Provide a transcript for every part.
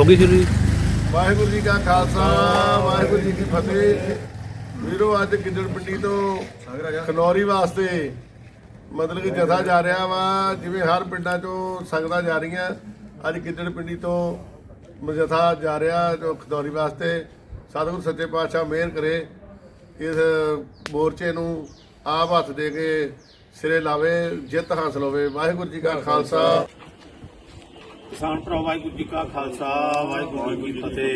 ਬੋਲਣਗੇ ਜੀ? ਵਾਹਿਗੁਰੂ ਜੀ ਕਾ ਖਾਲਸਾ ਵਾਹਿਗੁਰੂ ਜੀ ਕੀ ਫਤਿਹ। ਵੀਰੋ ਅੱਜ ਗਿੱਦੜ ਪਿੰਡੀ ਤੋਂ ਖਨੌਰੀ ਵਾਸਤੇ ਮਤਲਬ ਕਿ ਜਥਾ ਜਾ ਰਿਹਾ ਵਾ ਜਿਵੇਂ ਹਰ ਪਿੰਡਾਂ ਚੋਂ ਸੰਗਤਾਂ ਜਾ ਰਹੀਆਂ। ਅੱਜ ਗਿੱਦੜ ਪਿੰਡੀ ਤੋਂ ਜਥਾ ਜਾ ਰਿਹਾ ਜੋ ਖਨੌਰੀ ਵਾਸਤੇ। ਸਤਿਗੁਰ ਸੱਚੇ ਪਾਤਸ਼ਾਹ ਮਿਹਰ ਕਰੇ ਇਸ ਮੋਰਚੇ ਨੂੰ ਆਪ ਹੱਥ ਦੇ ਕੇ ਸਿਰੇ ਲਾਵੇ ਜਿੱਤ ਹਾਸਲ ਹੋਵੇ। ਵਾਹਿਗੁਰੂ ਜੀ ਕਾ ਖਾਲਸਾ। ਕਿਸਾਨ ਭਰਾ ਵਾਹਿਗੁਰੂ ਜੀ ਕਾ ਖਾਲਸਾ ਵਾਹਿਗੁਰੂ ਜੀ ਕੀ ਫਤਿਹ।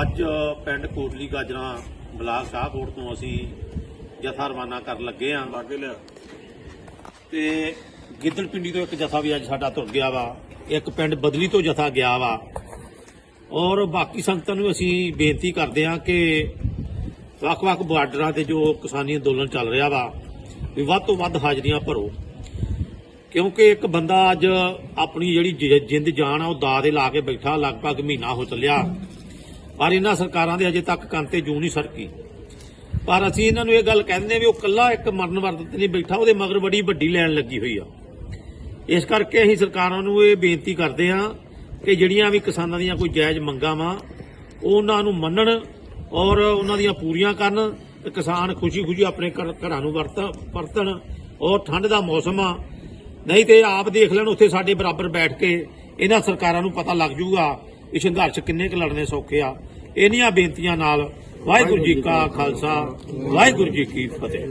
ਅੱਜ ਪਿੰਡ ਕੋਟਲੀ ਗਾਜਰਾ ਬਲਾਕ ਸ਼ਾਹਕੋਟ ਤੋਂ ਅਸੀਂ ਜਥਾ ਰਵਾਨਾ ਕਰਨ ਲੱਗੇ ਆਂ ਲਾਗੇ ਲਿਆ। ਤੇ ਗਿੱਦੜ ਪਿੰਡੀ ਤੋਂ ਇੱਕ ਜਥਾ ਵੀ ਅੱਜ ਸਾਡਾ ਤੁਰ ਗਿਆ ਵਾ। ਇੱਕ ਪਿੰਡ ਬਦਲੀ ਤੋਂ ਜਥਾ ਗਿਆ ਵਾ। ਔਰ ਬਾਕੀ ਸੰਗਤਾਂ ਨੂੰ ਅਸੀਂ ਬੇਨਤੀ ਕਰਦੇ ਆਂ ਕਿ ਵੱਖ-ਵੱਖ ਬਾਰਡਰਾਂ ਤੇ ਜੋ ਕਿਸਾਨੀ ਅੰਦੋਲਨ ਚੱਲ ਰਿਹਾ ਵਾ ਵੀ ਵੱਧ ਤੋਂ ਵੱਧ ਹਾਜ਼ਰੀਆਂ ਭਰੋ। ਕਿਉਂਕਿ ਇੱਕ ਬੰਦਾ ਅੱਜ ਆਪਣੀ ਜਿਹੜੀ ਜਿੰਦ ਜਾਨ ਆ, ਉਹ ਦਾ ਦੇ ਲਾ ਕੇ ਬੈਠਾ, ਲਗਭਗ ਮਹੀਨਾ ਹੋ ਚੱਲਿਆ। ਪਰ ਇਹਨਾਂ ਸਰਕਾਰਾਂ ਦੇ ਅਜੇ ਤੱਕ ਕੰਨ ਤੇ ਜੂ ਨਹੀਂ ਸਰਕੀ। ਪਰ ਅਸੀਂ ਇਹਨਾਂ ਨੂੰ ਇਹ ਗੱਲ ਕਹਿੰਦੇ ਹਾਂ ਵੀ ਉਹ ਕੱਲਾ ਇੱਕ ਮਰਨ ਵਰਤ ਤੇ ਨਹੀਂ ਬੈਠਾ, ਉਹਦੇ ਮਗਰ ਬੜੀ ਵੱਡੀ ਲੈਣ ਲੱਗੀ ਹੋਈ ਆ। ਇਸ ਕਰਕੇ ਅਸੀਂ ਸਰਕਾਰਾਂ ਨੂੰ ਇਹ ਬੇਨਤੀ ਕਰਦੇ ਹਾਂ ਕਿ ਜਿਹੜੀਆਂ ਵੀ ਕਿਸਾਨਾਂ ਦੀਆਂ ਕੋਈ ਜਾਇਜ਼ ਮੰਗਾਂ ਵਾ, ਉਹਨਾਂ ਨੂੰ ਮੰਨਣ ਔਰ ਉਹਨਾਂ ਦੀਆਂ ਪੂਰੀਆਂ ਕਰਨ ਤੇ ਕਿਸਾਨ ਖੁਸ਼ੀ-ਖੁਸ਼ੀ ਆਪਣੇ ਘਰ- ਘਰਾਂ ਨੂੰ ਵਰਤ, ਵਰਤਣ ਔਰ ਠੰਡ ਦਾ ਮੌਸਮ ਆ ਨਹੀਂ ਤੇ ਆਪ ਦੇਖ ਲੈਣ ਉੱਥੇ ਸਾਡੇ ਬਰਾਬਰ ਬੈਠ ਕੇ ਇਹਨਾਂ ਸਰਕਾਰਾਂ ਨੂੰ ਪਤਾ ਲੱਗ ਜੂਗਾ ਕਿ ਸੰਘਰਸ਼ ਕਿੰਨੇ ਕੁ ਲੜਨੇ ਸੌਖੇ ਆ। ਇਹਨੀਆਂ ਬੇਨਤੀਆਂ ਨਾਲ ਵਾਹਿਗੁਰੂ ਜੀ ਕਾ ਖਾਲਸਾ, ਵਾਹਿਗੁਰੂ ਜੀ ਕੀ ਫਤਿਹ।